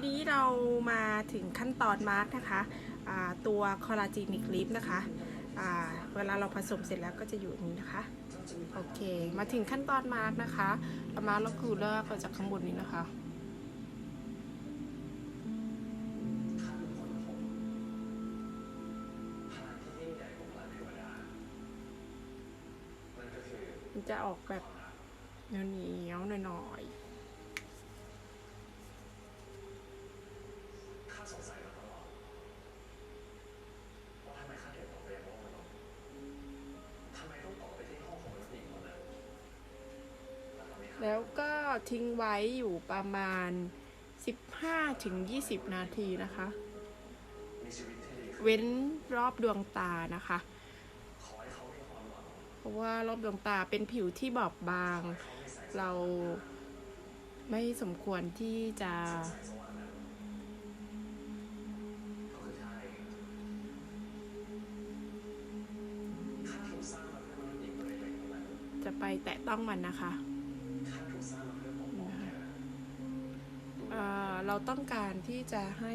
ทีนี้เรามาถึงขั้นตอนมาร์กนะคะตัวคอลลาเจนิกลิฟนะคะเวลาเราผสมเสร็จแล้วก็จะอยู่นี้นะคะ โอเค มาถึงขั้นตอนมาร์กนะคะมาร์กเราคือเลือกจากข้างบนนี้นะคะมันจะออกแบบเหนียวๆหน่อยๆ ข้า สงสัยมาตลอดว่าทำไมข้าถึงต้องเรียนว่ามันต้องทำไมต้องตกไปที่ห้องของมนุษย์หญิงคนนั้นแล้วทำให้ข้าแล้วก็ทิ้งไว้อยู่ประมาณ 15-20 นาทีนะคะมีชีวิตที่ดีขึ้นเว้นรอบดวงตานะคะขอให้เขามีความหวังเพราะว่ารอบดวงตาเป็นผิวที่บอบบางเขามีแสงสเราไม่สมควรที่จะ จะไปแตะต้องมันนะคะเเราต้องการที่จะให้